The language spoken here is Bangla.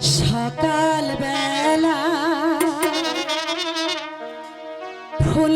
সকাল বেলা ফুল